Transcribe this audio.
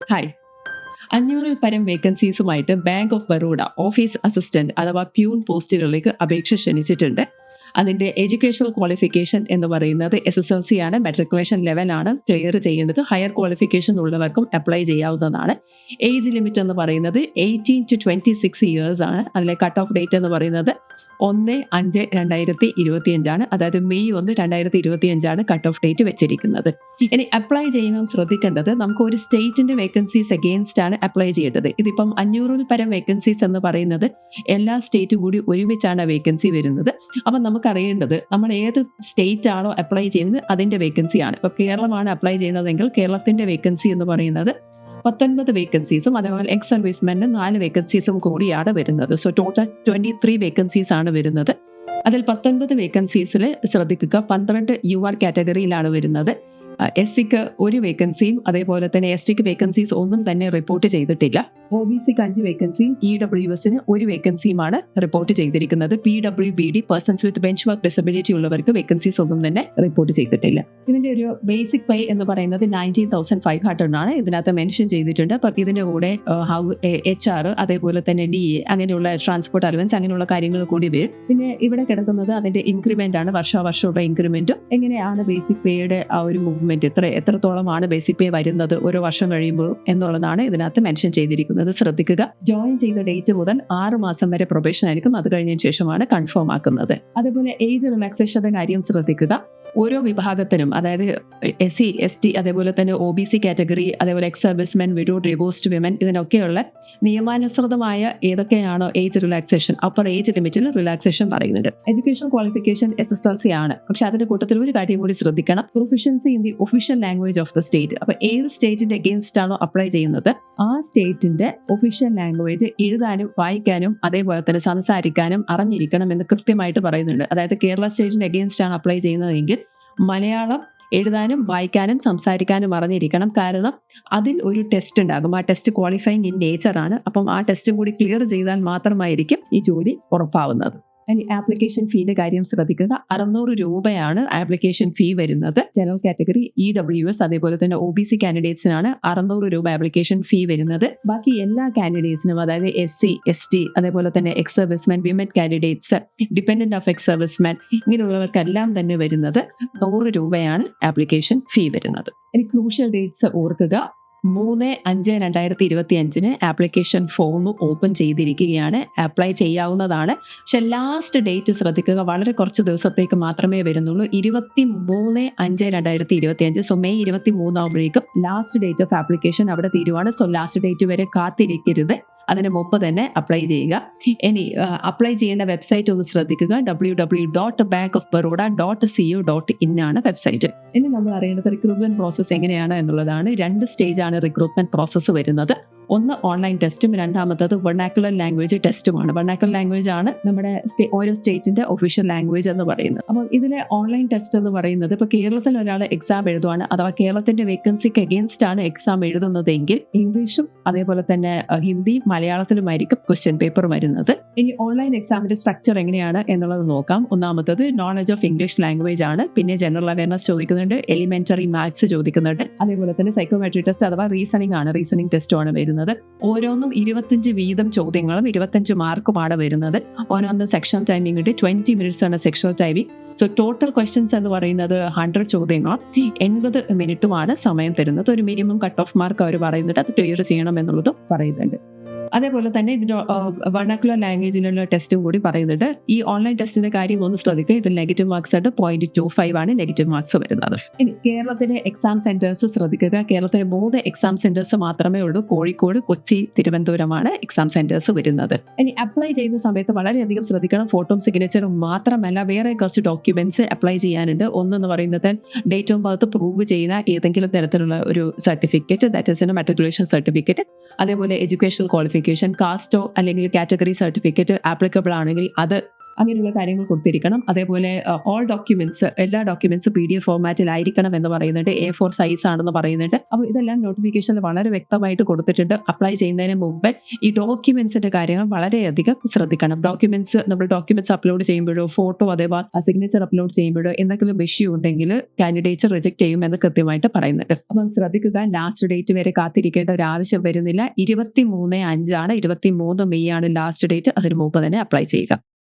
Hi അഞ്ഞൂറിൽ പരം വേക്കൻസീസുമായിട്ട് Bank of Baroda office assistant അഥവാ പ്യൂൺ പോസ്റ്റുകളിലേക്ക് അപേക്ഷ ക്ഷണിച്ചിട്ടുണ്ട്. അതിന്റെ എഡ്യൂക്കേഷണൽ ക്വാളിഫിക്കേഷൻ എന്ന് പറയുന്നത് എസ് എസ് എൽ സി ആണ്. മെട്രിക്കുലേഷൻ ലെവലാണ് ക്ലിയർ ചെയ്യേണ്ടത് ഹയർ ക്വാളിഫിക്കേഷൻ ഉള്ളവർക്കും അപ്ലൈ ചെയ്യാവുന്നതാണ്. ഏജ് ലിമിറ്റ് എന്ന് പറയുന്നത് eighteen to twenty six years ആണ്. അതിലെ കട്ട് ഓഫ് ഡേറ്റ് എന്ന് പറയുന്നത് ഒന്ന് അഞ്ച് രണ്ടായിരത്തി ഇരുപത്തി അഞ്ചാണ് അതായത് മെയ് ഒന്ന് രണ്ടായിരത്തി ഇരുപത്തി അഞ്ചാണ് കട്ട് ഓഫ് ഡേറ്റ് വെച്ചിരിക്കുന്നത്. ഇനി അപ്ലൈ ചെയ്യുമ്പോൾ ശ്രദ്ധിക്കേണ്ടത് നമുക്ക് ഒരു സ്റ്റേറ്റിന്റെ വേക്കൻസീസ് അഗെയിൻസ്റ്റ് ആണ് അപ്ലൈ ചെയ്യേണ്ടത്. ഇതിപ്പം അഞ്ഞൂറിൽ പരം വേക്കൻസീസ് എന്ന് പറയുന്നത് എല്ലാ സ്റ്റേറ്റും കൂടി ഒരുമിച്ചാണ് വേക്കൻസി വരുന്നത്. അപ്പം നമുക്കറിയേണ്ടത് നമ്മൾ ഏത് സ്റ്റേറ്റ് ആണോ അപ്ലൈ ചെയ്യുന്നത് അതിന്റെ വേക്കൻസി ആണ്. ഇപ്പോൾ കേരളമാണ് അപ്ലൈ ചെയ്യുന്നതെങ്കിൽ കേരളത്തിന്റെ വേക്കൻസി എന്ന് പറയുന്നത് പത്തൊൻപത് വേക്കൻസീസും അതേപോലെ എക്സ് സർവീസ്മെന് നാല് വേക്കൻസീസും കൂടിയാണ് വരുന്നത്. So total twenty three vacancies ആണ് വരുന്നത്. അതിൽ പത്തൊൻപത് വേക്കൻസീസിൽ ശ്രദ്ധിക്കുക. പന്ത്രണ്ട് യു ആർ കാറ്റഗറിയിലാണ് വരുന്നത്. എസ് സിക്ക് ഒരു വേക്കൻസിയും അതേപോലെ തന്നെ എസ് ടിക്ക് വേക്കൻസീസ് ഒന്നും തന്നെ റിപ്പോർട്ട് ചെയ്തിട്ടില്ല. ഒ ബി സിക്ക് അഞ്ച് വേക്കൻസിയും ഇ ഡബ്ല്യു എസിന് ഒരു വേക്കൻസിയുമാണ് റിപ്പോർട്ട് ചെയ്തിരിക്കുന്നത്. P W B D persons with benchmark disability ഉള്ളവർക്ക് വേക്കൻസീസ് ഒന്നും തന്നെ റിപ്പോർട്ട് ചെയ്തിട്ടില്ല. ഇതിന്റെ ഒരു ബേസിക് പേ എന്ന് പറയുന്നത് നയന്റീൻ തൗസൻഡ് ഫൈവ് ഹൺഡ്രഡ് ആണ്. ഇതിനകത്ത് മെൻഷൻ ചെയ്തിട്ടുണ്ട്. അപ്പം ഇതിന്റെ കൂടെ ഹൗ എച്ച് ആർ അതേപോലെ തന്നെ ഡി എ അങ്ങനെയുള്ള ട്രാൻസ്പോർട്ട് അലവൻസ് അങ്ങനെയുള്ള കാര്യങ്ങൾ കൂടി വരും. പിന്നെ ഇവിടെ കിടക്കുന്നത് അതിന്റെ ഇൻക്രിമെന്റ് ആണ്. വർഷാവർഷമുള്ള ഇൻക്രിമെന്റും എങ്ങനെയാണ് ബേസിക് പേയുടെ ആ ഒരു മൂവ്മെന്റ് എത്ര എത്രത്തോളമാണ് ബേസിക് പേ വരുന്നത് ഓരോ വർഷം കഴിയുമ്പോൾ എന്നുള്ളതാണ് ഇതിനകത്ത് മെൻഷൻ ചെയ്തിരിക്കുന്നത്. ശ്രദ്ധിക്കുക. ജോയിൻ ചെയ്ത ഡേറ്റ് മുതൽ ആറ് മാസം വരെ പ്രൊബേഷൻ ആയിരിക്കും. അത് കഴിഞ്ഞതിന് ശേഷമാണ് കൺഫേം ആക്കുന്നത്. അതുപോലെ ഏജ് റിലാക്സേഷന്റെ കാര്യം ശ്രദ്ധിക്കുക. ഓരോ വിഭാഗത്തിനും അതായത് എസ് സി എസ് ടി അതേപോലെ തന്നെ ഒ ബി സി കാറ്റഗറി അതേപോലെ ex servicemen widow divorced women ഇതിനൊക്കെയുള്ള നിയമാനുസൃതമായ ഏതൊക്കെയാണോ ഏജ് റിലാക്സേഷൻ അപ്പർ ഏജ് ലിമിറ്റിൽ റിലാക്സേഷൻ പറയുന്നുണ്ട് education qualification S S L C ആണ്. പക്ഷെ അതിന്റെ കൂട്ടത്തിൽ ഒരു കാര്യം കൂടി ശ്രദ്ധിക്കണം. Proficiency in the official language of the state അപ്പൊ ഏത് സ്റ്റേറ്റിന്റെ അഗേൻസ്റ്റ് ആണോ അപ്ലൈ ചെയ്യുന്നത് ആ സ്റ്റേറ്റിന്റെ ഒഫീഷ്യൽ ലാംഗ്വേജ് എഴുതാനും വായിക്കാനും അതേപോലെ തന്നെ സംസാരിക്കാനും അറിഞ്ഞിരിക്കണം എന്ന് കൃത്യമായിട്ട് പറയുന്നുണ്ട്. അതായത് കേരള സ്റ്റേറ്റിന്റെ അഗേൻസ്റ്റ് ആണ് അപ്ലൈ ചെയ്യുന്നതെങ്കിൽ മലയാളം എഴുതാനും വായിക്കാനും സംസാരിക്കാനും അറിഞ്ഞിരിക്കണം. കാരണം അതിൽ ഒരു ടെസ്റ്റ് ഉണ്ടാകും. ആ ടെസ്റ്റ് ക്വാളിഫൈങ് ഇൻ നേച്ചറാണ് അപ്പം ആ ടെസ്റ്റും കൂടി ക്ലിയർ ചെയ്താൽ മാത്രമായിരിക്കും ഈ ജോലി ഉറപ്പാവുന്നത്. ആപ്ലിക്കേഷൻ ഫീയുടെ കാര്യം ശ്രദ്ധിക്കുക. അറുന്നൂറ് രൂപയാണ് ആപ്ലിക്കേഷൻ ഫീ വരുന്നത്. General category E W S അതേപോലെ തന്നെ ഒ ബി സി കാൻഡിഡേറ്റ്സിനാണ് അറുന്നൂറ് രൂപ ആപ്ലിക്കേഷൻ ഫീ വരുന്നത്. ബാക്കി എല്ലാ കാൻഡിഡേറ്റ്സിനും അതായത് എസ് സി എസ് ടി അതേപോലെ തന്നെ ex serviceman women candidates dependent of ex serviceman ഇങ്ങനെയുള്ളവർക്കെല്ലാം തന്നെ വരുന്നത് നൂറ് രൂപയാണ് ആപ്ലിക്കേഷൻ ഫീ വരുന്നത്. ഇനി ക്രൂഷ്യൽ ഡേറ്റ്സ് ഓർക്കുക. മൂന്ന് അഞ്ച് രണ്ടായിരത്തി ഇരുപത്തി അഞ്ചിന് ആപ്ലിക്കേഷൻ ഫോം ഓപ്പൺ ചെയ്തിരിക്കുകയാണ്. അപ്ലൈ ചെയ്യാവുന്നതാണ്. പക്ഷെ ലാസ്റ്റ് ഡേറ്റ് ശ്രദ്ധിക്കുക. വളരെ കുറച്ച് ദിവസത്തേക്ക് മാത്രമേ വരുന്നുള്ളൂ. ഇരുപത്തി മൂന്ന് അഞ്ച് രണ്ടായിരത്തി ഇരുപത്തി അഞ്ച് സോ മെയ് ഇരുപത്തി മൂന്നാകുമ്പോഴേക്കും ലാസ്റ്റ് ഡേറ്റ് ഓഫ് ആപ്ലിക്കേഷൻ അവിടെ തീരുവാണ്. സോ ലാസ്റ്റ് ഡേറ്റ് വരെ കാത്തിരിക്കരുത്. അതിന് മുമ്പ് തന്നെ അപ്ലൈ ചെയ്യുക. ഇനി അപ്ലൈ ചെയ്യേണ്ട വെബ്സൈറ്റ് ഒന്ന് ശ്രദ്ധിക്കുക. W W dot Bank of Baroda dot C U dot in ആണ് വെബ്സൈറ്റ് ഇനി നമ്മൾ അറിയേണ്ടത് റിക്രൂട്ട്മെന്റ് പ്രോസസ്സ് എങ്ങനെയാണ് എന്നുള്ളതാണ്. രണ്ട് സ്റ്റേജ് ആണ് റിക്രൂട്ട്മെന്റ് പ്രോസസ്സ് വരുന്നത്. ഒന്ന് ഓൺലൈൻ ടെസ്റ്റും രണ്ടാമത്തത് വെർണാക്കുലർ ലാംഗ്വേജ് ടെസ്റ്റുമാണ് വെർണാക്കുലർ ലാംഗ്വേജ് ആണ് നമ്മുടെ ഓരോ സ്റ്റേറ്റിന്റെ ഒഫീഷ്യൽ ലാംഗ്വേജ് എന്ന് പറയുന്നത്. അപ്പോൾ ഇതിലെ ഓൺലൈൻ ടെസ്റ്റ് എന്ന് പറയുന്നത് ഇപ്പോൾ കേരളത്തിൽ ഒരാൾ എക്സാം എഴുതുവാണ് അഥവാ കേരളത്തിന്റെ വേക്കൻസിക്ക് അഗേൻസ്റ്റ് ആണ് എക്സാം എഴുതുന്നതെങ്കിൽ ഇംഗ്ലീഷും അതേപോലെ തന്നെ ഹിന്ദിയും മലയാളത്തിലുമായിരിക്കും ക്വസ്റ്റ്യൻ പേപ്പർ വരുന്നത്. ഇനി ഓൺലൈൻ എക്സാമിന്റെ സ്ട്രക്ചർ എങ്ങനെയാണ് എന്നുള്ളത് നോക്കാം. ഒന്നാമത്തത് നോളജ് ഓഫ് ഇംഗ്ലീഷ് ലാംഗ്വേജ് ആണ്. പിന്നെ ജനറൽ അവയർനെസ് ചോദിക്കുന്നുണ്ട് എലിമെന്ററി മാത്സ് ചോദിക്കുന്നുണ്ട്. അതേപോലെ തന്നെ സൈക്കോമെട്രി ടെസ്റ്റ് അഥവാ റീസണിംഗ് ആണ്. റീസണിംഗ് ടെസ്റ്റുമാണ് വരുന്നത്. ഓരോന്നും ഇരുപത്തഞ്ച് വീതം ചോദ്യങ്ങളും ഇരുപത്തഞ്ച് മാർക്കുമാണ് വരുന്നത്. ഓരോന്നും സെക്ഷൻ ടൈമിംഗ് ഉണ്ട്. ട്വന്റി മിനിറ്റ്സ് ആണ് section timing so total questions എന്ന് പറയുന്നത് ഹൺഡ്രഡ് ചോദ്യങ്ങളും എൺപത് മിനിറ്റുമാണ് സമയം തരുന്നത്. ഒരു മിനിമം കട്ട് ഓഫ് മാർക്ക് അവർ പറയുന്നുണ്ട്. അത് ക്ലിയർ ചെയ്യണം എന്നുള്ളതും പറയുന്നുണ്ട്. അതേപോലെ തന്നെ ഇതിന്റെ വണക്കുലർ ലാംഗ്വേജിലുള്ള ടെസ്റ്റും കൂടി പറയുന്നുണ്ട്. ഈ ഓൺലൈൻ ടെസ്റ്റിന്റെ കാര്യം ഒന്ന് ശ്രദ്ധിക്കുക. ഇത് നെഗറ്റീവ് മാർക്സ് ആയിട്ട് പോയിന്റ് ടു ഫൈവ് ആണ് നെഗറ്റീവ് മാർക്സ് വരുന്നത്. ഇനി കേരളത്തിലെ എക്സാം സെന്റേഴ്സ് ശ്രദ്ധിക്കുക. കേരളത്തിലെ മൂന്ന് എക്സാം സെന്റേഴ്സ് മാത്രമേ ഉള്ളൂ. കോഴിക്കോട് കൊച്ചി തിരുവനന്തപുരമാണ് എക്സാം സെന്റേഴ്സ് വരുന്നത്. ഇനി അപ്ലൈ ചെയ്യുന്ന സമയത്ത് വളരെയധികം ശ്രദ്ധിക്കണം. ഫോട്ടോ സിഗ്നേച്ചറും മാത്രമല്ല വേറെ കുറച്ച് ഡോക്യുമെന്റ്സ് അപ്ലൈ ചെയ്യാനുണ്ട്. ഒന്നെന്ന് പറയുന്നത് ഡേറ്റ് ഓഫ് ബർത്ത് പ്രൂവ് ചെയ്യുന്ന ഏതെങ്കിലും തരത്തിലുള്ള ഒരു certificate that is a matriculation certificate അതേപോലെ എഡ്യൂക്കേഷണൽ ക്വാളിഫിക്കേഷൻ കാസ്റ്റോ അല്ലെങ്കിൽ കാറ്റഗറി സർട്ടിഫിക്കറ്റ് ആപ്ലിക്കബിൾ ആണെങ്കിൽ അത് അങ്ങനെയുള്ള കാര്യങ്ങൾ കൊടുത്തിരിക്കണം. അതേപോലെ ഓൾ ഡോക്യുമെന്റ്സ് എല്ലാ ഡോക്യുമെന്റ്സ് പി ഡി എഫ് ഫോർമാറ്റിലായിരിക്കണം എന്ന് പറയുന്നുണ്ട്. എ ഫോർ സൈസ് ആണെന്ന് പറയുന്നുണ്ട്. അപ്പോൾ ഇതെല്ലാം നോട്ടിഫിക്കേഷനിൽ വളരെ വ്യക്തമായിട്ട് കൊടുത്തിട്ടുണ്ട്. അപ്ലൈ ചെയ്യുന്നതിന് മുമ്പ് ഈ ഡോക്യുമെന്റ്സിന്റെ കാര്യങ്ങൾ വളരെയധികം ശ്രദ്ധിക്കണം. ഡോക്യുമെന്റ്സ് നമ്മൾ ഡോക്യുമെന്റ്സ് അപ്ലോഡ് ചെയ്യുമ്പോഴോ ഫോട്ടോ അതേപോലെ സിഗ്നേച്ചർ അപ്ലോഡ് ചെയ്യുമ്പോഴോ എന്തെങ്കിലും ഇഷ്യൂ ഉണ്ടെങ്കിൽ കാൻഡിഡേറ്റ്സ് റിജക്ട് ചെയ്യുമെന്ന് കൃത്യമായിട്ട് പറയുന്നുണ്ട്. അപ്പം ശ്രദ്ധിക്കുക ലാസ്റ്റ് ഡേറ്റ് വരെ കാത്തിരിക്കേണ്ട ഒരു ആവശ്യം വരുന്നില്ല. ഇരുപത്തി മൂന്ന് അഞ്ചാണ് ഇരുപത്തി മൂന്ന് മെയ് ആണ് ലാസ്റ്റ് ഡേറ്റ് അതിന് മുമ്പ് തന്നെ അപ്ലൈ ചെയ്യുക.